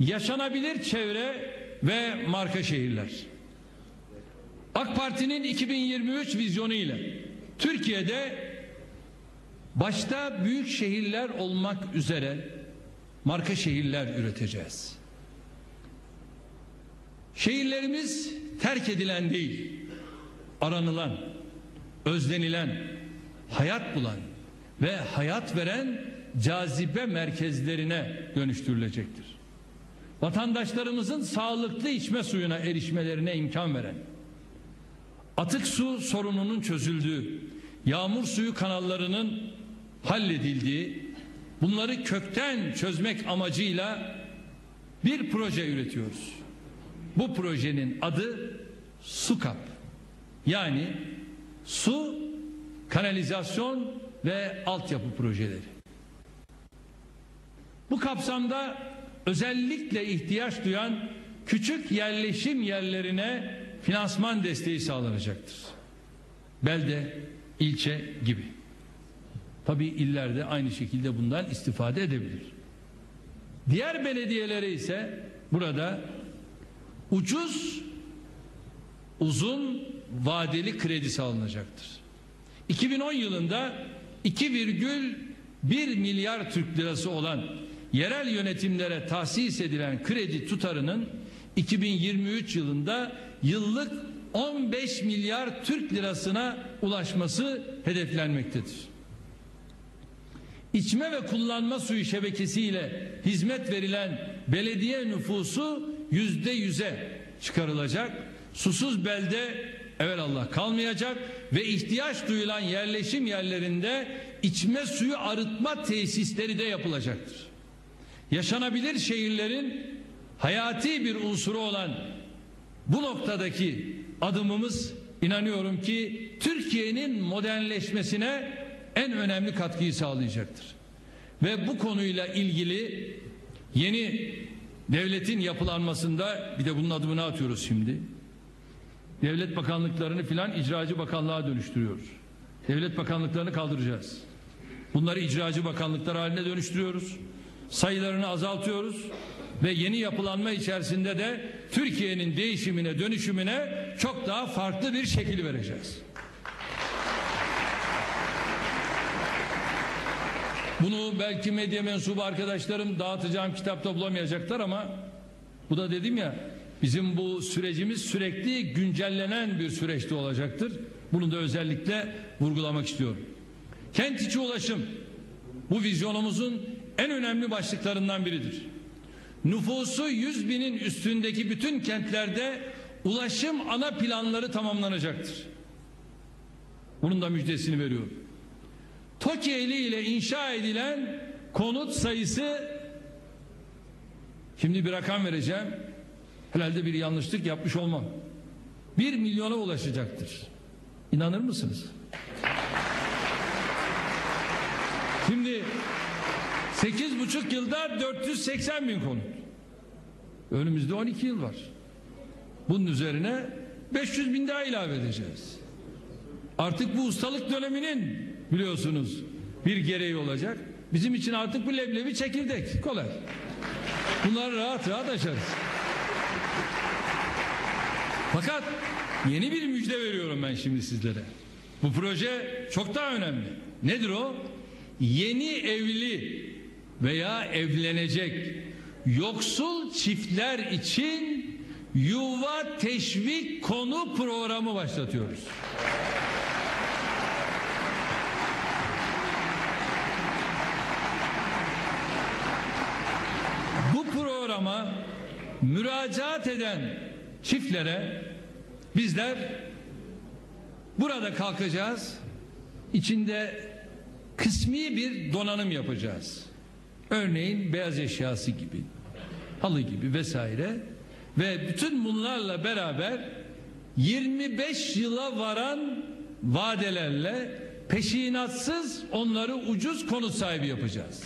yaşanabilir çevre ve marka şehirler. AK Parti'nin 2023 vizyonu ile Türkiye'de başta büyük şehirler olmak üzere marka şehirler üreteceğiz. Şehirlerimiz terk edilen değil, aranılan, özlenilen, hayat bulan ve hayat veren cazibe merkezlerine dönüştürülecektir. Vatandaşlarımızın sağlıklı içme suyuna erişmelerine imkan veren, atık su sorununun çözüldüğü, yağmur suyu kanallarının halledildiği, bunları kökten çözmek amacıyla bir proje üretiyoruz. Bu projenin adı SUKAP. Yani su, kanalizasyon ve altyapı projeleri. Bu kapsamda özellikle ihtiyaç duyan küçük yerleşim yerlerine finansman desteği sağlanacaktır. Belde, ilçe gibi. Tabii illerde aynı şekilde bundan istifade edebilir. Diğer belediyelere ise burada ucuz uzun vadeli kredi sağlanacaktır. 2010 yılında 2,1 milyar Türk lirası olan yerel yönetimlere tahsis edilen kredi tutarının 2023 yılında yıllık 15 milyar Türk lirasına ulaşması hedeflenmektedir. İçme ve kullanma suyu şebekesiyle hizmet verilen belediye nüfusu yüzde yüze çıkarılacak. Susuz belde evelallah kalmayacak ve ihtiyaç duyulan yerleşim yerlerinde içme suyu arıtma tesisleri de yapılacaktır. Yaşanabilir şehirlerin hayati bir unsuru olan bu noktadaki adımımız inanıyorum ki Türkiye'nin modernleşmesine en önemli katkıyı sağlayacaktır. Ve bu konuyla ilgili yeni devletin yapılanmasında bir de bunun adımını atıyoruz şimdi. Devlet bakanlıklarını filan icracı bakanlığa dönüştürüyoruz. Devlet bakanlıklarını kaldıracağız. Bunları icracı bakanlıklar haline dönüştürüyoruz. Sayılarını azaltıyoruz ve yeni yapılanma içerisinde de Türkiye'nin değişimine, dönüşümüne çok daha farklı bir şekil vereceğiz. Bunu belki medya mensubu arkadaşlarım dağıtacağım kitapta bulamayacaklar ama bu da dedim ya bizim bu sürecimiz sürekli güncellenen bir süreçte olacaktır. Bunu da özellikle vurgulamak istiyorum. Kent içi ulaşım bu vizyonumuzun en önemli başlıklarından biridir. Nüfusu 100 binin üstündeki bütün kentlerde ulaşım ana planları tamamlanacaktır. Bunun da müjdesini veriyorum. TOKİ ile inşa edilen konut sayısı şimdi bir rakam vereceğim. Herhalde bir yanlışlık yapmış olmam. Bir milyona ulaşacaktır. İnanır mısınız? Şimdi sekiz buçuk yılda 480 bin konut. Önümüzde 12 yıl var. Bunun üzerine 500 bin daha ilave edeceğiz. Artık bu ustalık döneminin biliyorsunuz bir gereği olacak. Bizim için artık bu leblebi çekirdek. Kolay. Bunları rahat rahat aşarız. Fakat yeni bir müjde veriyorum ben şimdi sizlere. Bu proje çok daha önemli. Nedir o? Yeni evli veya evlenecek yoksul çiftler için yuva teşvik konu programı başlatıyoruz. Bu programa müracaat eden çiftlere bizler burada kalkacağız. İçinde kısmi bir donanım yapacağız. Örneğin beyaz eşyası gibi, halı gibi vesaire ve bütün bunlarla beraber 25 yıla varan vadelerle peşinatsız onları ucuz konut sahibi yapacağız.